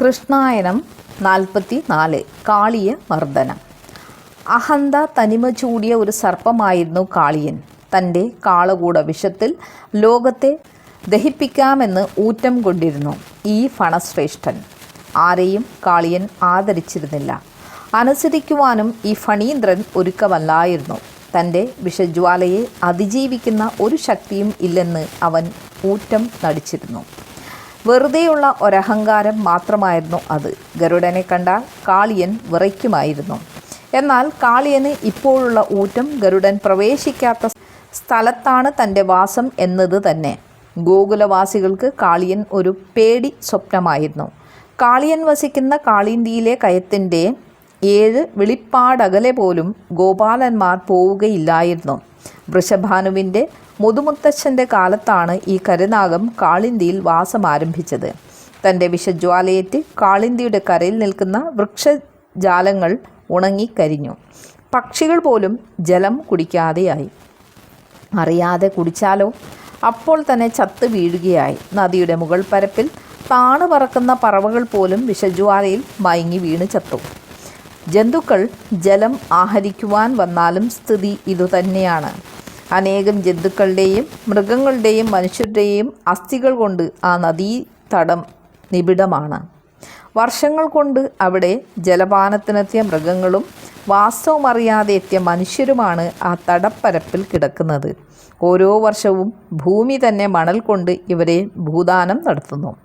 കൃഷ്ണായനം നാൽപ്പത്തി നാല് കാളിയ മർദ്ദനം. അഹന്ത തനിമ ചൂടിയ ഒരു സർപ്പമായിരുന്നു കാളിയൻ. തന്റെ കാളകൂട വിഷത്തിൽ ലോകത്തെ ദഹിപ്പിക്കാമെന്ന് ഊറ്റം കൊണ്ടിരുന്നു ഈ ഫണശ്രേഷ്ഠൻ. ആരെയും കാളിയൻ ആദരിച്ചിരുന്നില്ല. അനുസരിക്കുവാനും ഈ ഫണീന്ദ്രൻ ഒരുക്കമല്ലായിരുന്നു. തന്റെ വിഷജ്വാലയെ അതിജീവിക്കുന്ന ഒരു ശക്തിയും ഇല്ലെന്ന് അവൻ ഊറ്റം നടിച്ചിരുന്നു. വെറുതെയുള്ള ഒരഹങ്കാരം മാത്രമായിരുന്നു അത്. ഗരുഡനെ കണ്ടാൽ കാളിയൻ വിറയ്ക്കുമായിരുന്നു. എന്നാൽ കാളിയന് ഇപ്പോഴുള്ള ഊറ്റം ഗരുഡൻ പ്രവേശിക്കാത്ത സ്ഥലത്താണ് തന്റെ വാസം എന്നത് തന്നെ. ഗോകുലവാസികൾക്ക് കാളിയൻ ഒരു പേടി സ്വപ്നമായിരുന്നു. കാളിയൻ വസിക്കുന്ന കാളിന്തിയിലെ കയത്തിന്റെ ഏഴ് വെളിപ്പാടകലെ പോലും ഗോപാലന്മാർ പോവുകയില്ലായിരുന്നു. വൃഷഭാനുവിന്റെ മുതുമുത്തച്ഛന്റെ കാലത്താണ് ഈ കരുനാഗം കാളിന്തിയിൽ വാസം ആരംഭിച്ചത് തന്റെ വിഷജ്വാലയേറ്റ് കാളിന്തിയുടെ കരയിൽ നിൽക്കുന്ന വൃക്ഷജാലങ്ങൾ ഉണങ്ങിക്കരിഞ്ഞു പക്ഷികൾ പോലും ജലം കുടിക്കാതെയായി. അറിയാതെ കുടിച്ചാലോ? അപ്പോൾ തന്നെ ചത്ത് വീഴുകയായി. നദിയുടെ മുകൾ പരപ്പിൽ താണു പറക്കുന്ന പറവകൾ പോലും വിഷജ്വാലയിൽ മയങ്ങി വീണ് ചത്തു. ജന്തുക്കൾ ജലം ആഹരിക്കുവാൻ വന്നാലും സ്ഥിതി ഇതുതന്നെയാണ്. അനേകം ജന്തുക്കളുടെയും മൃഗങ്ങളുടെയും മനുഷ്യരുടെയും അസ്ഥികൾ കൊണ്ട് ആ നദീ തടം നിബിഡമാണ്. വർഷങ്ങൾ കൊണ്ട് അവിടെ ജലപാനത്തിനെത്തിയ മൃഗങ്ങളും വാസ്തവം അറിയാതെ എത്തിയ മനുഷ്യരുമാണ് ആ തടപ്പരപ്പിൽ കിടക്കുന്നത്. ഓരോ വർഷവും ഭൂമി തന്നെ മണൽ കൊണ്ട് ഇവരെ ഭൂദാനം നടത്തുന്നു.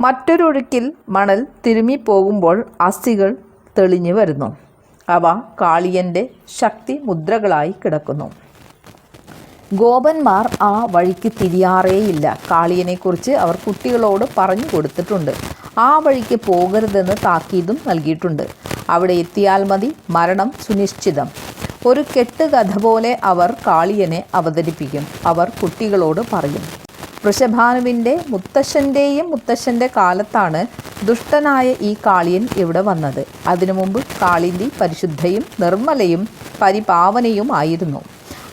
മറ്റൊരൊഴുക്കിൽ മണൽ തിരുമ്മിപ്പോകുമ്പോൾ അസ്ഥികൾ തെളിഞ്ഞു വരുന്നു. അവ കാളിയന്റെ ശക്തി മുദ്രകളായി കിടക്കുന്നു. ഗോപന്മാർ ആ വഴിക്ക് തിരിയാറേയില്ല. കാളിയനെക്കുറിച്ച് അവർ കുട്ടികളോട് പറഞ്ഞു കൊടുത്തിട്ടുണ്ട്. ആ വഴിക്ക് പോകരുതെന്ന് താക്കീതും നൽകിയിട്ടുണ്ട്. അവിടെ എത്തിയാൽ മതി. മരണം സുനിശ്ചിതം. ഒരു കെട്ടുകഥ പോലെ അവർ കാളിയനെ അവതരിപ്പിക്കും. അവർ കുട്ടികളോട് പറയും. വൃഷഭാനുവിന്റെ മുത്തശ്ശന്റെയും മുത്തശ്ശന്റെ കാലത്താണ് ദുഷ്ടനായ ഈ കാളിയൻ ഇവിടെ വന്നത്. അതിനു മുമ്പ് കാളിന്തി പരിശുദ്ധയും നിർമ്മലയും പരിപാവനയും ആയിരുന്നു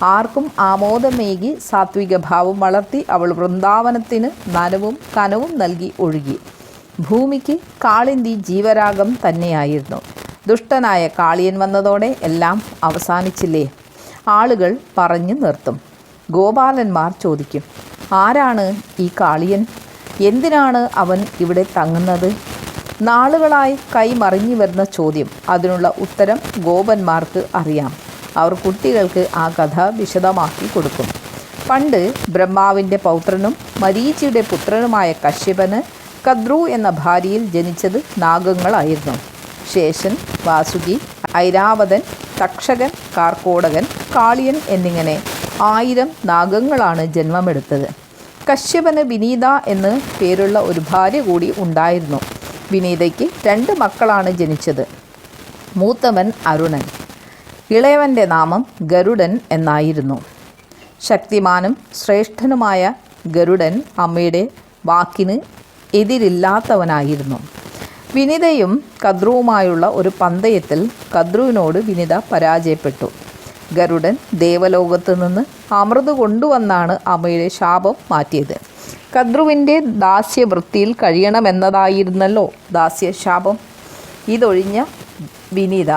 ആർക്കും ആമോദമേകി സാത്വിക ഭാവം വളർത്തി അവൾ വൃന്ദാവനത്തിന് നനവും കനവും നൽകി ഒഴുകി. ഭൂമിക്ക് കാളിന്തി ജീവരാഗം തന്നെയായിരുന്നു. ദുഷ്ടനായ കാളിയൻ വന്നതോടെ എല്ലാം അവസാനിച്ചില്ലേ? ആളുകൾ പറഞ്ഞു നിർത്തും. ഗോപാലന്മാർ ചോദിക്കും ആരാണ് ഈ കാളിയൻ? എന്തിനാണ് അവൻ ഇവിടെ തങ്ങുന്നത്? നാളുകളായി കൈമറിഞ്ഞു വരുന്ന ചോദ്യം. അതിനുള്ള ഉത്തരം ഗോപന്മാർക്ക് അറിയാം. അവർ കുട്ടികൾക്ക് ആ കഥ വിശദമാക്കി കൊടുക്കും. പണ്ട് ബ്രഹ്മാവിന്റെ പൗത്രനും മരീചിയുടെ പുത്രനുമായ കശ്യപന് കദ്രു എന്ന ഭാര്യയിൽ ജനിച്ചത് നാഗങ്ങളായിരുന്നു. ശേഷൻ വാസുകി ഐരാവതൻ തക്ഷകൻ കാർക്കോടകൻ കാളിയൻ എന്നിങ്ങനെ ആയിരം നാഗങ്ങളാണ് ജന്മമെടുത്തത്. കശ്യപന് വിനീത എന്ന് പേരുള്ള ഒരു ഭാര്യ കൂടി ഉണ്ടായിരുന്നു. വിനീതയ്ക്ക് രണ്ട് മക്കളാണ് ജനിച്ചത്. മൂത്തവൻ അരുണൻ. ഇളയവന്റെ നാമം ഗരുഡൻ എന്നായിരുന്നു. ശക്തിമാനും ശ്രേഷ്ഠനുമായ ഗരുഡൻ അമ്മയുടെ വാക്കിന് എതിരില്ലാത്തവനായിരുന്നു. വിനിതയും കദ്രുവുമായുള്ള ഒരു പന്തയത്തിൽ കദ്രുവിനോട് വിനിത പരാജയപ്പെട്ടു. ഗരുഡൻ ദേവലോകത്ത് നിന്ന് അമൃത് കൊണ്ടുവന്നാണ് അമ്മയുടെ ശാപം മാറ്റിയത്. കദ്രുവിന്റെ ദാസ്യവൃത്തിയിൽ കഴിയണമെന്നതായിരുന്നല്ലോ ദാസ്യശാപം. ഇതൊഴിഞ്ഞ വിനീത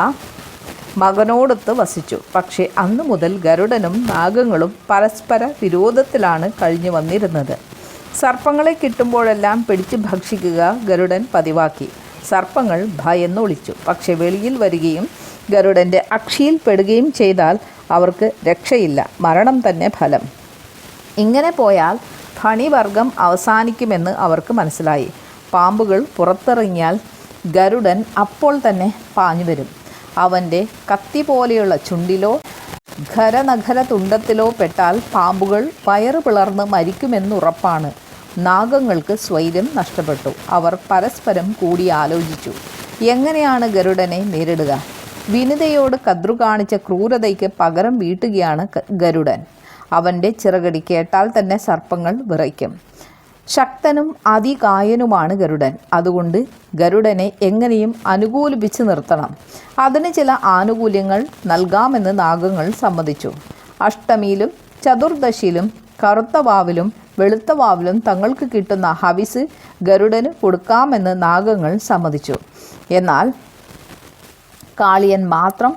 മകനോടൊത്ത് വസിച്ചു. പക്ഷേ അന്നു മുതൽ ഗരുഡനും നാഗങ്ങളും പരസ്പര വിരോധത്തിലാണ് കഴിഞ്ഞു വന്നിരുന്നത്. സർപ്പങ്ങളെ കിട്ടുമ്പോഴെല്ലാം പിടിച്ച് ഭക്ഷിക്കുക ഗരുഡൻ പതിവാക്കി. സർപ്പങ്ങൾ ഭയന്നൊളിച്ചു പക്ഷെ വെളിയിൽ വരികയും ഗരുഡന്റെ അക്ഷിയിൽ പെടുകയും ചെയ്താൽ അവർക്ക് രക്ഷയില്ല. മരണം തന്നെ ഫലം. ഇങ്ങനെ പോയാൽ ഭണിവർഗം അവസാനിക്കുമെന്ന് അവർക്ക് മനസ്സിലായി. പാമ്പുകൾ പുറത്തിറങ്ങിയാൽ ഗരുഡൻ അപ്പോൾ തന്നെ പാഞ്ഞു വരും. അവന്റെ കത്തി പോലെയുള്ള ചുണ്ടിലോ ഖരനഖര തുണ്ടത്തിലോ പെട്ടാൽ പാമ്പുകൾ വയറ് പിളർന്ന് മരിക്കുമെന്നുറപ്പാണ്. നാഗങ്ങൾക്ക് സ്വൈര്യം നഷ്ടപ്പെട്ടു. അവർ പരസ്പരം കൂടി ആലോചിച്ചു. എങ്ങനെയാണ് ഗരുഡനെ നേരിടുക? വിനിതയോട് കദ്രു കാണിച്ച ക്രൂരതയ്ക്ക് പകരം വീട്ടുകയാണ് ഗരുഡൻ. അവന്റെ ചിറകടി കേട്ടാൽ തന്നെ സർപ്പങ്ങൾ വിറയ്ക്കും. ശക്തനും അതികായനുമാണ് ഗരുഡൻ. അതുകൊണ്ട് ഗരുഡനെ എങ്ങനെയും അനുകൂലിപ്പിച്ച് നിർത്തണം. അതിന് ചില ആനുകൂല്യങ്ങൾ നൽകാമെന്ന് നാഗങ്ങൾ സമ്മതിച്ചു. അഷ്ടമിയിലും ചതുർദശിയിലും കറുത്ത വാവിലും വെളുത്ത വാവിലും തങ്ങൾക്ക് കിട്ടുന്ന ഹവിസ് ഗരുഡന് കൊടുക്കാമെന്ന് നാഗങ്ങൾ സമ്മതിച്ചു. എന്നാൽ കാളിയൻ മാത്രം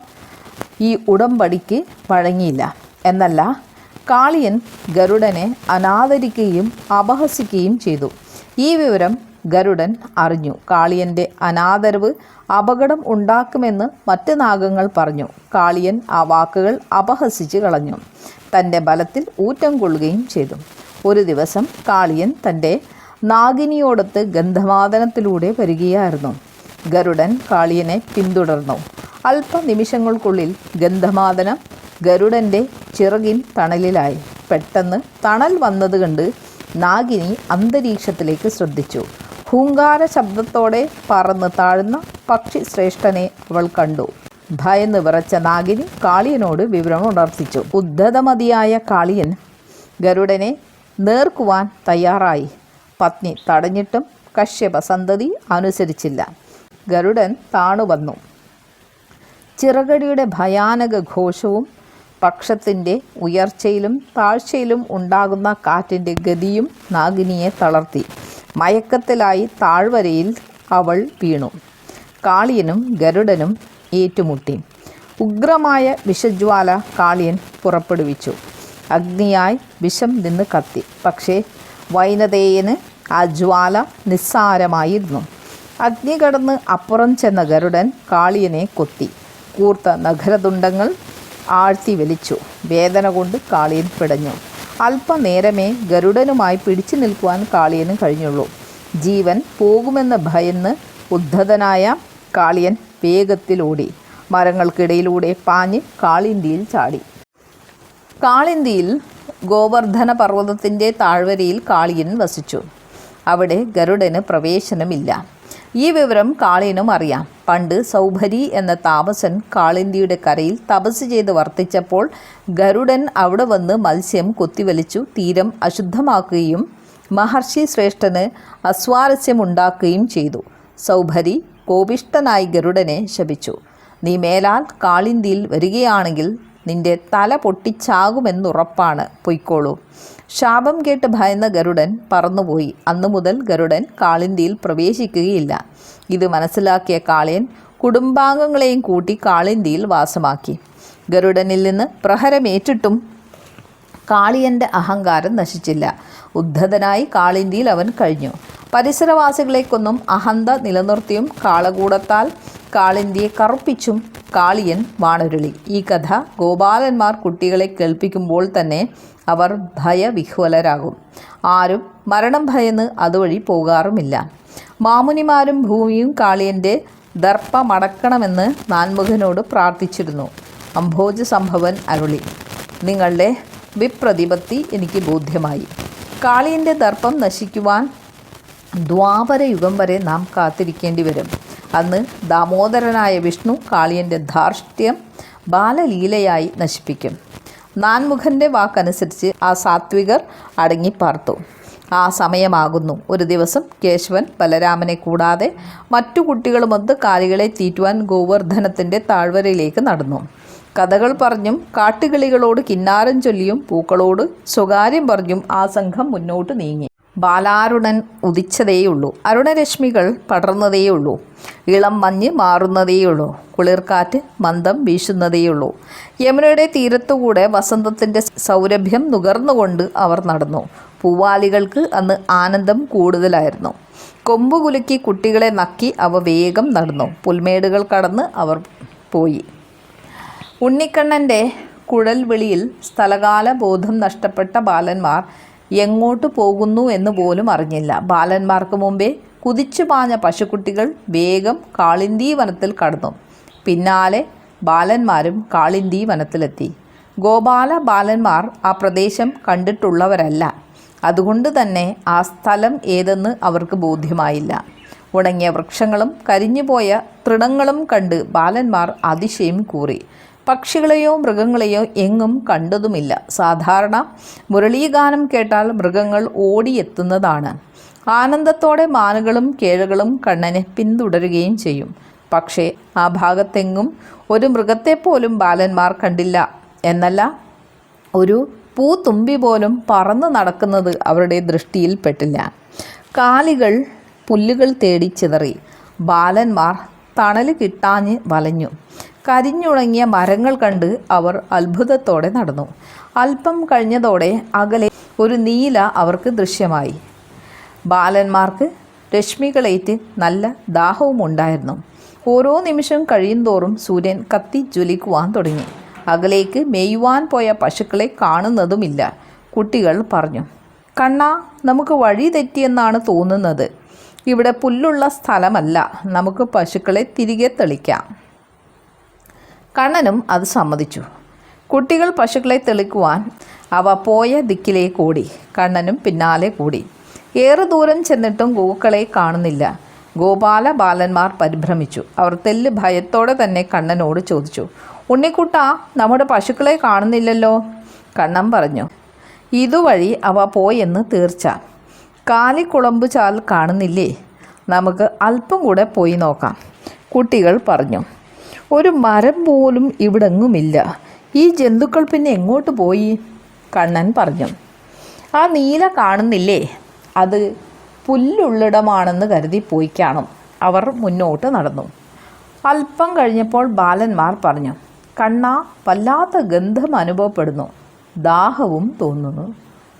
ഈ ഉടമ്പടിക്ക് വഴങ്ങിയില്ല. എന്നല്ല കാളിയൻ ഗരുഡനെ അനാദരിക്കുകയും അപഹസിക്കുകയും ചെയ്തു. ഈ വിവരം ഗരുഡൻ അറിഞ്ഞു. കാളിയന്റെ അനാദരവ് അപകടം ഉണ്ടാക്കുമെന്ന് മറ്റ് നാഗങ്ങൾ പറഞ്ഞു. കാളിയൻ ആ വാക്കുകൾ അപഹസിച്ച് കളഞ്ഞു. തന്റെ ബലത്തിൽ ഊറ്റം കൊള്ളുകയും ചെയ്തു. ഒരു ദിവസം കാളിയൻ തന്റെ നാഗിനിയോടൊത്ത് ഗന്ധമാദനത്തിലൂടെ വരികയായിരുന്നു. ഗരുഡൻ കാളിയനെ പിന്തുടർന്നു. അല്പനിമിഷങ്ങൾക്കുള്ളിൽ ഗന്ധമാദനം ഗരുഡന്റെ ചിറകിൻ തണലിലായി. പെട്ടെന്ന് തണൽ വന്നത് കണ്ട് നാഗിനി അന്തരീക്ഷത്തിലേക്ക് ശ്രദ്ധിച്ചു. ഹൂങ്കാര ശബ്ദത്തോടെ പറന്ന് താഴ്ന്ന പക്ഷി ശ്രേഷ്ഠനെ അവൾ കണ്ടു. ഭയന്ന് വിറച്ച നാഗിനി കാളിയനോട് വിവരം ഉണർത്തിച്ചു. ഉദ്ധതമതിയായ കാളിയൻ ഗരുഡനെ നേർക്കുവാൻ തയ്യാറായി. പത്നി തടഞ്ഞിട്ടും കശ്യപ സന്തതി അനുസരിച്ചില്ല. ഗരുഡൻ താണുവന്നു. ചിറകടിയുടെ ഭയാനക ഘോഷവും പക്ഷത്തിന്റെ ഉയർച്ചയിലും താഴ്ചയിലും ഉണ്ടാകുന്ന കാറ്റിന്റെ ഗതിയും നാഗിനിയെ തളർത്തി. മയക്കത്തിലായി താഴ്വരയിൽ അവൾ വീണു. കാളിയനും ഗരുഡനും ഏറ്റുമുട്ടി. ഉഗ്രമായ വിഷജ്വാല കാളിയൻ പുറപ്പെടുവിച്ചു. അഗ്നിയായി വിഷം നിന്ന് കത്തി. പക്ഷേ വൈനതേയന് ആ ജ്വാല നിസ്സാരമായിരുന്നു. അഗ്നി കടന്ന് അപ്പുറം ചെന്ന ഗരുഡൻ കാളിയനെ കൊത്തി. കൂർത്ത നഗരതുണ്ടങ്ങൾ ആഴ്ത്തി വലിച്ചു. വേദന കൊണ്ട് കാളിയൻ പിടഞ്ഞു. അല്പനേരമേ ഗരുഡനുമായി പിടിച്ചു നിൽക്കുവാൻ കാളിയന് കഴിഞ്ഞുള്ളൂ. ജീവൻ പോകുമെന്ന് ഭയന്ന് ഉദ്ധതനായ കാളിയൻ വേഗത്തിലോടി മരങ്ങൾക്കിടയിലൂടെ പാഞ്ഞ് കാളിന്തിയിൽ ചാടി. കാളിന്തിയിൽ ഗോവർദ്ധന പർവതത്തിന്റെ താഴ്വരയിൽ കാളിയൻ വസിച്ചു. അവിടെ ഗരുഡന് പ്രവേശനമില്ല. ഈ വിവരം കാളിയനും അറിയാം. പണ്ട് സൗഭരി എന്ന താമസൻ കാളിന്തിയുടെ കരയിൽ തപസ് ചെയ്ത് വർത്തിച്ചപ്പോൾ ഗരുഡൻ അവിടെ വന്ന് മത്സ്യം കൊത്തിവലിച്ചു തീരം അശുദ്ധമാക്കുകയും മഹർഷി ശ്രേഷ്ഠന് അസ്വാരസ്യമുണ്ടാക്കുകയും ചെയ്തു. സൗഭരി കോപിഷ്ടനായി ഗരുഡനെ ശപിച്ചു. നീ മേലാൽ കാളിന്തിയിൽ വരികയാണെങ്കിൽ നിന്റെ തല പൊട്ടിച്ചാകുമെന്നുറപ്പാണ്. പൊയ്ക്കോളൂ. ശാപം കേട്ട് ഭയന്ന ഗരുഡൻ പറന്നുപോയി. അന്നു മുതൽ ഗരുഡൻ കാളിന്തിയിൽ പ്രവേശിക്കുകയില്ല. ഇത് മനസ്സിലാക്കിയ കാളിയൻ കുടുംബാംഗങ്ങളെയും കൂട്ടി കാളിന്തിയിൽ വാസമാക്കി. ഗരുഡനിൽ നിന്ന് പ്രഹരമേറ്റിട്ടും കാളിയന്റെ അഹങ്കാരം നശിച്ചില്ല. ഉദ്ധതനായി കാളിന്തിയിൽ അവൻ കഴിഞ്ഞു. പരിസരവാസികളെക്കൊന്നും അഹന്ത നിലനിർത്തിയും കാളകൂടത്താൽ കാളിന്തിയെ കറുപ്പിച്ചും കാളിയൻ വാണരുളി. ഈ കഥ ഗോപാലന്മാർ കുട്ടികളെ കേൾപ്പിക്കുമ്പോൾ തന്നെ അവർ ഭയവിഹ്വലരാകും. ആരും മരണം ഭയന്ന് അതുവഴി പോകാറുമില്ല. മാമുനിമാരും ഭൂമിയും കാളിയന്റെ ദർപ്പമടക്കണമെന്ന് നാൻമുഖനോട് പ്രാർത്ഥിച്ചിരുന്നു. അംഭോജ സംഭവൻ അരുളി നിങ്ങളുടെ വിപ്രതിപത്തി എനിക്ക് ബോധ്യമായി. കാളിയന്റെ ദർപ്പം നശിക്കുവാൻ ദ്വാപരയുഗം വരെ നാം കാത്തിരിക്കേണ്ടി വരും. അന്ന് ദാമോദരനായ വിഷ്ണു കാളിയന്റെ ധാർഷ്ട്യം ബാലലീലയായി നശിപ്പിക്കും. നാൻമുഖന്റെ വാക്കനുസരിച്ച് ആ സാത്വികർ അടങ്ങിപ്പാർത്തു. ആ സമയമാകുന്നു. ഒരു ദിവസം കേശവൻ ബലരാമനെ കൂടാതെ മറ്റു കുട്ടികളുമൊത്ത് കാലികളെ തീറ്റുവാൻ ഗോവർദ്ധനത്തിന്റെ താഴ്വരയിലേക്ക് നടന്നു. കഥകൾ പറഞ്ഞും കാട്ടുകിളികളോട് കിന്നാരം ചൊല്ലിയും പൂക്കളോട് സ്വകാര്യം പറഞ്ഞും ആ സംഘം മുന്നോട്ട് നീങ്ങി. ബാലാരുണൻ ഉദിച്ചതേയുള്ളൂ. അരുണരശ്മികൾ പടർന്നതേയുള്ളൂ. ഇളം മഞ്ഞ് മാറുന്നതേയുള്ളൂ. കുളിർക്കാറ്റ് മന്ദം വീശുന്നതേയുള്ളൂ. യമുനയുടെ തീരത്തുകൂടെ വസന്തത്തിന്റെ സൗരഭ്യം നുകർന്നുകൊണ്ട് അവർ നടന്നു. പൂവാലികൾക്ക് അന്ന് ആനന്ദം കൂടുതലായിരുന്നു. കൊമ്പുകുലുക്കി കുട്ടികളെ നക്കി അവ വേഗം നടന്നു. പുൽമേടുകൾ കടന്ന് അവർ പോയി. ഉണ്ണിക്കണ്ണന്റെ കുഴൽ വിളിയിൽ സ്ഥലകാല ബോധം നഷ്ടപ്പെട്ട ബാലന്മാർ എങ്ങോട്ട് പോകുന്നു എന്ന് പോലും അറിഞ്ഞില്ല. ബാലന്മാർക്ക് മുമ്പേ കുതിച്ചു പാഞ്ഞ പശുക്കുട്ടികൾ വേഗം കാളിന്തി വനത്തിൽ കടന്നു. പിന്നാലെ ബാലന്മാരും കാളിന്തി വനത്തിലെത്തി. ഗോപാല ബാലന്മാർ ആ പ്രദേശം കണ്ടിട്ടുള്ളവരല്ല. അതുകൊണ്ട് തന്നെ ആ സ്ഥലം ഏതെന്ന് അവർക്ക് ബോധ്യമായില്ല. ഉണങ്ങിയ വൃക്ഷങ്ങളും കരിഞ്ഞുപോയ തൃണങ്ങളും കണ്ട് ബാലന്മാർ അതിശയം കൂറി. പക്ഷികളെയോ മൃഗങ്ങളെയോ എങ്ങും കണ്ടതുമില്ല. സാധാരണ മുരളീഗാനം കേട്ടാൽ മൃഗങ്ങൾ ഓടിയെത്തുന്നതാണ്. ആനന്ദത്തോടെ മാനുകളും കേഴകളും കണ്ണനെ പിന്തുടരുകയും ചെയ്യും. പക്ഷേ ആ ഭാഗത്തെങ്ങും ഒരു മൃഗത്തെപ്പോലും ബാലന്മാർ കണ്ടില്ല. എന്നല്ല ഒരു പൂത്തുമ്പി പോലും പറന്നു നടക്കുന്നത് അവരുടെ ദൃഷ്ടിയിൽപ്പെട്ടില്ല കാലികൾ പുല്ലുകൾ തേടി ചിതറി. ബാലന്മാർ തണൽ കിട്ടാഞ്ഞ് വലഞ്ഞു. കരിഞ്ഞുണങ്ങിയ മരങ്ങൾ കണ്ട് അവർ അത്ഭുതത്തോടെ നടന്നു. അല്പം കഴിഞ്ഞതോടെ അകലെ ഒരു നീല അവർക്ക് ദൃശ്യമായി. ബാലന്മാർക്ക് രശ്മികളേറ്റ് നല്ല ദാഹവും ഉണ്ടായിരുന്നു. ഓരോ നിമിഷം കഴിയുന്തോറും സൂര്യൻ കത്തി ജ്വലിക്കുവാൻ തുടങ്ങി. അകലേക്ക് മേയുവാൻ പോയ പശുക്കളെ കാണുന്നതുമില്ല കുട്ടികൾ പറഞ്ഞു. കണ്ണ നമുക്ക് വഴി തെറ്റിയെന്നാണ് തോന്നുന്നത്. ഇവിടെ പുല്ലുള്ള സ്ഥലമല്ല. നമുക്ക് പശുക്കളെ തിരികെ തെളിക്കാം. കണ്ണനും അത് സമ്മതിച്ചു. കുട്ടികൾ പശുക്കളെ തെളിക്കുവാൻ അവ പോയ ദിക്കിലേക്ക് ഓടി കണ്ണനും പിന്നാലെ കൂടി. ഏറെ ദൂരം ചെന്നിട്ടും ഗോക്കളെ കാണുന്നില്ല. ഗോപാല ബാലന്മാർ പരിഭ്രമിച്ചു. അവർ തെല്ല് ഭയത്തോടെ തന്നെ കണ്ണനോട് ചോദിച്ചു ഉണ്ണിക്കുട്ട നമ്മുടെ പശുക്കളെ കാണുന്നില്ലല്ലോ? കണ്ണൻ പറഞ്ഞു ഇതുവഴി അവ പോയെന്ന് തീർച്ച. കാലിക്കുളമ്പ് ചാൽ കാണുന്നില്ലേ? നമുക്ക് അല്പം കൂടെ പോയി നോക്കാം കുട്ടികൾ പറഞ്ഞു. ഒരു മരം പോലും ഇവിടെങ്ങുമില്ല. ഈ ജന്തുക്കൾ പിന്നെ എങ്ങോട്ട് പോയി? കണ്ണൻ പറഞ്ഞു. ആ നീല കാണുന്നില്ലേ? അത് പുല്ലുള്ളിടമാണെന്ന് കരുതി പോയി കാണും. അവർ മുന്നോട്ട് നടന്നു. അല്പം കഴിഞ്ഞപ്പോൾ ബാലന്മാർ പറഞ്ഞു കണ്ണ വല്ലാത്ത ഗന്ധം അനുഭവപ്പെടുന്നു. ദാഹവും തോന്നുന്നു.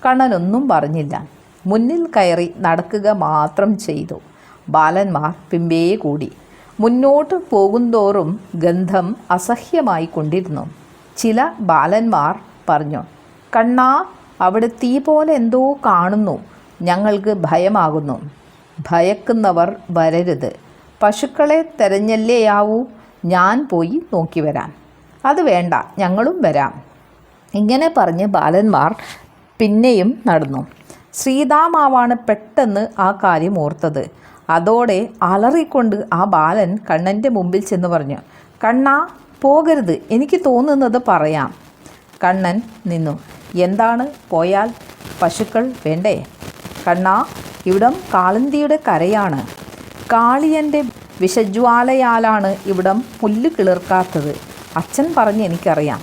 കണ്ണനൊന്നും പറഞ്ഞില്ല. മുന്നിൽ കയറി നടക്കുക മാത്രം ചെയ്തു. ബാലന്മാർ പിമ്പേ കൂടി. മുന്നോട്ട് പോകുന്തോറും ഗന്ധം അസഹ്യമായി കൊണ്ടിരുന്നു ചില ബാലന്മാർ പറഞ്ഞു കണ്ണാ അവിടെ തീ പോലെ എന്തോ കാണുന്നു. ഞങ്ങൾക്ക് ഭയമാകുന്നു. ഭയക്കുന്നവർ വരരുത്. പശുക്കളെ തെരഞ്ഞല്ലേയാവൂ? ഞാൻ പോയി നോക്കി വരാം. അത് വേണ്ട ഞങ്ങളും വരാം. ഇങ്ങനെ പറഞ്ഞ് ബാലന്മാർ പിന്നെയും നടന്നു. ശ്രീതാമാവാണ് പെട്ടെന്ന് ആ കാര്യം ഓർത്തത്. അതോടെ അലറിക്കൊണ്ട് ആ ബാലൻ കണ്ണന്റെ മുമ്പിൽ ചെന്ന് പറഞ്ഞു കണ്ണ പോകരുത്. എനിക്ക് തോന്നുന്നത് പറയാം. കണ്ണൻ നിന്നു എന്താണ്? പോയാൽ പശുക്കൾ വേണ്ടേ? കണ്ണ ഇവിടം കാളന്തിയുടെ കരയാണ്. കാളിയന്റെ വിഷജ്വാലയാലാണ് ഇവിടം പുല്ല് കിളിർക്കാത്തത്. അച്ഛൻ പറഞ്ഞ് എനിക്കറിയാം.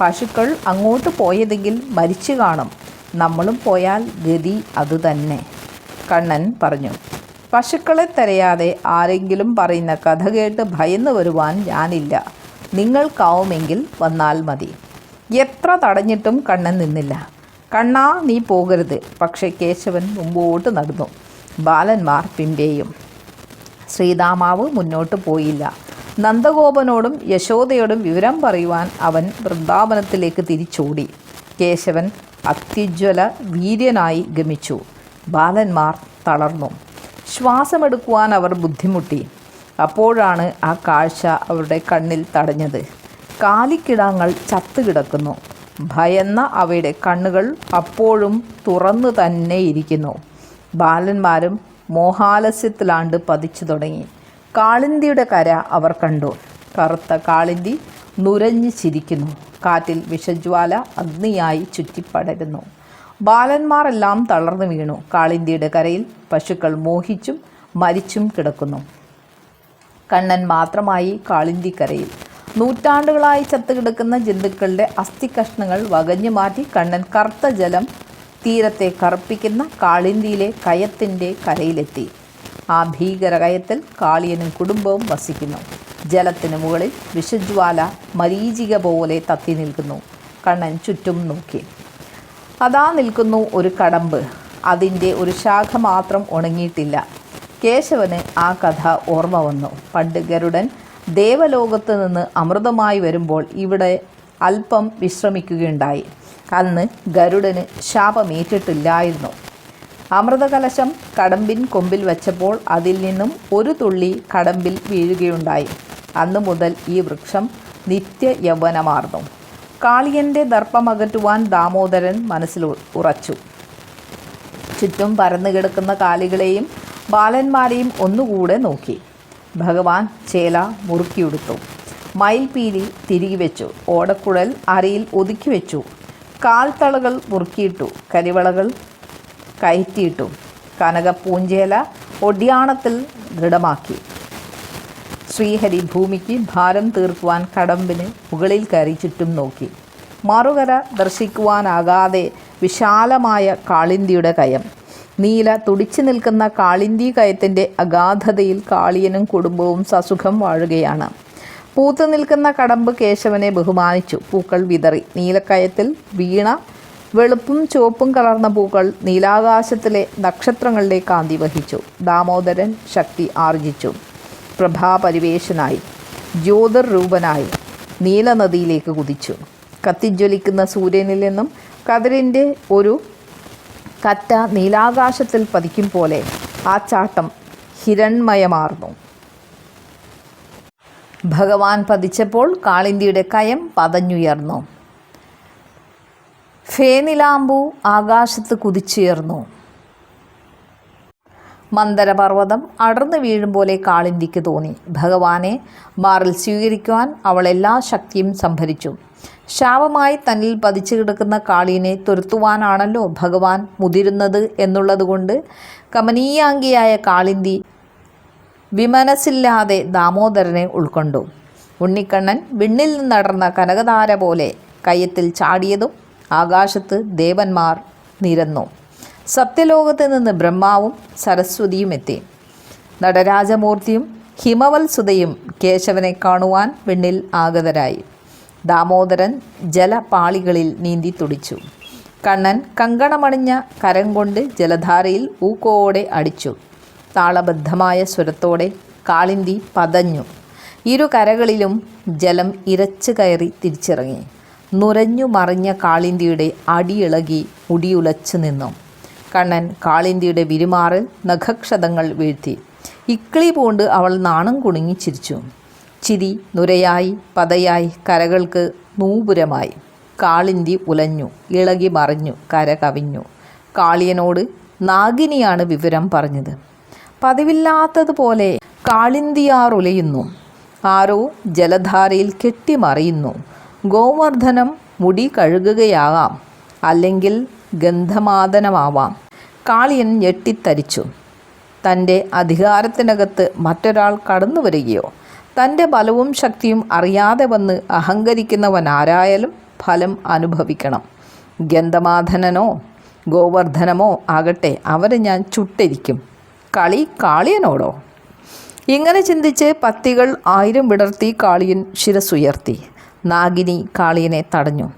പശുക്കൾ അങ്ങോട്ട് പോയതെങ്കിൽ മരിച്ചു കാണും. നമ്മളും പോയാൽ ഗതി അതുതന്നെ. കണ്ണൻ പറഞ്ഞു പശുക്കളെ തിരയാതെ ആരെങ്കിലും പറയുന്ന കഥ കേട്ട് ഭയന്നു വരുവാൻ ഞാനില്ല. നിങ്ങൾക്കാവുമെങ്കിൽ വന്നാൽ മതി. എത്ര തടഞ്ഞിട്ടും കണ്ണൻ നിന്നില്ല. കണ്ണാ നീ പോകരുത് പക്ഷേ കേശവൻ മുമ്പോട്ട് നടന്നു. ബാലന്മാർ പിമ്പേയും ശ്രീദാമാവ് മുന്നോട്ട് പോയില്ല. നന്ദഗോപനോടും യശോദയോടും വിവരം പറയുവാൻ അവൻ വൃന്ദാവനത്തിലേക്ക് തിരിച്ചോടി. കേശവൻ അത്യുജ്വല വീര്യനായി ഗമിച്ചു. ബാലന്മാർ തളർന്നു. ശ്വാസമെടുക്കുവാൻ അവർ ബുദ്ധിമുട്ടി. അപ്പോഴാണ് ആ കാഴ്ച അവരുടെ കണ്ണിൽ തടഞ്ഞത്. കാലിക്കിടാങ്ങൾ ചത്തുകിടക്കുന്നു. ഭയന്ന അവയുടെ കണ്ണുകൾ അപ്പോഴും തുറന്നു തന്നെ ഇരിക്കുന്നു. ബാലന്മാരും മോഹാലസ്യത്തിലാണ്ട് പതിച്ചു തുടങ്ങി. കാളിന്തിയുടെ കര അവർ കണ്ടു. കറുത്ത കാളിന്തി നുരഞ്ഞു ചിരിക്കുന്നു. കാറ്റിൽ വിഷജ്വാല അഗ്നിയായി ചുറ്റിപ്പടരുന്നു. ബാലന്മാരെല്ലാം തളർന്നു വീണു. കാളിന്തിയുടെ കരയിൽ പശുക്കൾ മോഹിച്ചും മരിച്ചും കിടക്കുന്നു. കണ്ണൻ മാത്രമായി കാളിന്തിക്കരയിൽ നൂറ്റാണ്ടുകളായി ചത്തുകിടക്കുന്ന ജന്തുക്കളുടെ അസ്ഥികഷ്ണങ്ങൾ വകഞ്ഞു മാറ്റി കണ്ണൻ കറുത്ത ജലം തീരത്തെ കറുപ്പിക്കുന്ന കാളിന്തിയിലെ കയത്തിന്റെ കരയിലെത്തി. ആ ഭീകര കയത്തിൽ കാളിയനും കുടുംബവും വസിക്കുന്നു. ജലത്തിന് മുകളിൽ വിഷജ്വാല മരീചിക പോലെ തത്തി നിൽക്കുന്നു കണ്ണൻ ചുറ്റും നോക്കി. അതാ നിൽക്കുന്നു ഒരു കടമ്പ്. അതിന്റെ ഒരു ശാഖ മാത്രം ഉണങ്ങിയിട്ടില്ല. കേശവന് ആ കഥ ഓർമ്മ വന്നു. പണ്ട് ഗരുഡൻ ദേവലോകത്ത് നിന്ന് അമൃതമായി വരുമ്പോൾ ഇവിടെ അല്പം വിശ്രമിക്കുകയുണ്ടായി. അന്ന് ഗരുഡന് ശാപമേറ്റിട്ടില്ലായിരുന്നു. അമൃതകലശം കടമ്പിൻ കൊമ്പിൽ വെച്ചപ്പോൾ അതിൽ നിന്നും ഒരു തുള്ളി കടമ്പിൽ വീഴുകയുണ്ടായി. അന്നു മുതൽ ഈ വൃക്ഷം നിത്യ യൗവനമാർന്നു കാളിയന്റെ ദർപ്പമകറ്റുവാൻ ദാമോദരൻ മനസ്സിൽ ഉറച്ചു. ചുറ്റും പരന്നു കിടക്കുന്ന കാലികളെയും ബാലന്മാരെയും ഒന്നുകൂടെ നോക്കി. ഭഗവാൻ ചേല മുറുക്കിയെടുത്തു. മയിൽപീലി തിരികെ വെച്ചു. ഓടക്കുഴൽ അരയിൽ ഒതുക്കി വെച്ചു. കാൽത്തളകൾ മുറുക്കിയിട്ടു. കരിവളകൾ കയറ്റിയിട്ടു. കനകപ്പൂഞ്ചേല ഒടിയാണത്തിൽ ദൃഢമാക്കി. ശ്രീഹരി ഭൂമിക്ക് ഭാരം തീർക്കുവാൻ കടമ്പിന് മുകളിൽ കയറി ചുറ്റും നോക്കി. മറുകര ദർശിക്കുവാനാകാതെ വിശാലമായ കാളിന്തിയുടെ കയം. നീല തുടിച്ചു നിൽക്കുന്ന കാളിന്തി കയത്തിന്റെ അഗാധതയിൽ കാളിയനും കുടുംബവും സസുഖം വാഴുകയാണ്. പൂത്തു നിൽക്കുന്ന കടമ്പ് കേശവനെ ബഹുമാനിച്ചു. പൂക്കൾ വിതറി. നീലക്കയത്തിൽ വീണ വെളുപ്പും ചുവപ്പും കലർന്ന പൂക്കൾ നീലാകാശത്തിലെ നക്ഷത്രങ്ങളുടെ കാന്തി വഹിച്ചു. ദാമോദരൻ ശക്തി ആർജിച്ചു. പ്രഭാപരിവേശനായി ജ്യോതിർരൂപനായി നീലനദിയിലേക്ക് കുതിച്ചു. കത്തിജ്വലിക്കുന്ന സൂര്യനിൽ നിന്നും കതിരിന്റെ ഒരു കറ്റ നീലാകാശത്തിൽ പതിക്കും പോലെ ആ ചാട്ടം ഹിരൺമയമാർന്നു. ഭഗവാൻ പതിച്ചപ്പോൾ കാളിന്തിയുടെ കയം പതഞ്ഞുയർന്നു. ഫേനിലാമ്പു ആകാശത്ത് കുതിച്ചുയർന്നു. മന്ദരപർവതം അടർന്നു വീഴും പോലെ കാളിന്തിക്ക് തോന്നി. ഭഗവാനെ മാറിൽ സ്വീകരിക്കുവാൻ അവൾ എല്ലാ ശക്തിയും സംഭരിച്ചു. ശാപമായി തന്നിൽ പതിച്ചു കിടക്കുന്ന കാളിനെ തുരത്തുവാനാണല്ലോ ഭഗവാൻ മുതിരുന്നത് എന്നുള്ളതുകൊണ്ട് കമനീയാംഗിയായ കാളിന്തി വിമനസ്സില്ലാതെ ദാമോദരനെ ഉൾക്കൊണ്ടു. ഉണ്ണിക്കണ്ണൻ വിണ്ണിൽ നിന്നടർന്ന കനകധാര പോലെ കയ്യത്തിൽ ചാടിയതും ആകാശത്ത് ദേവന്മാർ നിരന്നു. സത്യലോകത്ത് നിന്ന് ബ്രഹ്മാവും സരസ്വതിയും എത്തി. നടരാജമൂർത്തിയും ഹിമവത്സുതയും കേശവനെ കാണുവാൻ വിണ്ണിൽ ആഗതരായി. ദാമോദരൻ ജലപാളികളിൽ നീന്തി തുടിച്ചു. കണ്ണൻ കങ്കണമണിഞ്ഞ കരം കൊണ്ട് ജലധാരയിൽ ഊക്കോടെ അടിച്ചു. താളബദ്ധമായ സ്വരത്തോടെ കാളിന്തി പതഞ്ഞു. ഇരു കരകളിലും ജലം ഇരച്ചു കയറി തിരിച്ചിറങ്ങി. നുരഞ്ഞു മറിഞ്ഞ കാളിന്തിയുടെ അടിയിളകി മുടിയുലച്ചു നിന്നു. കണ്ണൻ കാളിന്തിയുടെ വിരുമാറിൽ നഖക്ഷതങ്ങൾ വീഴ്ത്തി. ഇക്കിളി പൂണ്ട് അവൾ നാണം കുണുങ്ങി ചിരിച്ചു. ചിരി നുരയായി പതയായി കരകൾക്ക് നൂപുരമായി. കാളിന്തി ഉലഞ്ഞു ഇളകി മറിഞ്ഞു കര കവിഞ്ഞു. കാളിയനോട് നാഗിനിയാണ് വിവരം പറഞ്ഞത്. പതിവില്ലാത്തതുപോലെ കാളിന്തിയാർ ഉലയുന്നു. ആരോ ജലധാരയിൽ കെട്ടിമറിയുന്നു. ഗോവർദ്ധനം മുടി കഴുകുകയാകാം അല്ലെങ്കിൽ ഗന്ധമാദനമാവാം കാളിയൻ ഞെട്ടിത്തരിച്ചു. തന്റെ അധികാരത്തിനകത്ത് മറ്റൊരാൾ കടന്നു വരികയോ തന്റെ ബലവും ശക്തിയും അറിയാതെ വന്ന് അഹങ്കരിക്കുന്നവനാരായാലും ഫലം അനുഭവിക്കണം. ഗന്ധമാധനനോ ഗോവർദ്ധനമോ ആകട്ടെ അവരെ ഞാൻ ചുട്ടിരിക്കും. കളി കാളിയനോടോ? ഇങ്ങനെ ചിന്തിച്ച് പത്തികൾ ആയിരം വിടർത്തി കാളിയൻ ശിരസുയർത്തി നാഗിനി കാളിയനെ തടഞ്ഞു.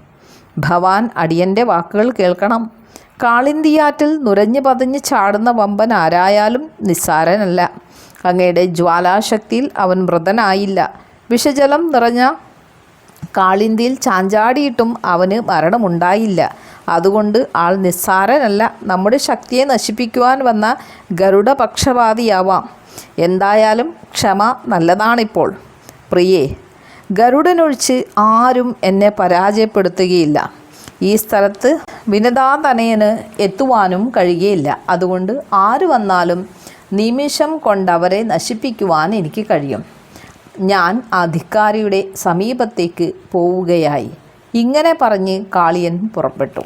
ഭവാൻ അടിയന്റെ വാക്കുകൾ കേൾക്കണം. കാളിന്തിയാറ്റിൽ നുരഞ്ഞു പതഞ്ഞ് ചാടുന്ന വമ്പൻ ആരായാലും നിസ്സാരനല്ല. അങ്ങയുടെ ജ്വാലാശക്തിയിൽ അവൻ മൃതനായില്ല വിഷജലം നിറഞ്ഞ കാളിന്തിയിൽ ചാഞ്ചാടിയിട്ടും അവന് മരണമുണ്ടായില്ല. അതുകൊണ്ട് ആൾ നിസ്സാരനല്ല. നമ്മുടെ ശക്തിയെ നശിപ്പിക്കുവാൻ വന്ന ഗരുഡപക്ഷവാദിയാവാം എന്തായാലും ക്ഷമ നല്ലതാണിപ്പോൾ. പ്രിയേ ഗരുഡനൊഴിച്ച് ആരും എന്നെ പരാജയപ്പെടുത്തുകയില്ല. ഈ സ്ഥലത്ത് വിനതാതനയന് എത്തുവാനും കഴിയുകയില്ല അതുകൊണ്ട് ആര് വന്നാലും നിമിഷം കൊണ്ടവരെ നശിപ്പിക്കുവാൻ എനിക്ക് കഴിയും. ഞാൻ അധികാരിയുടെ സമീപത്തേക്ക് പോവുകയായി. ഇങ്ങനെ പറഞ്ഞ് കാളിയൻ പുറപ്പെട്ടു.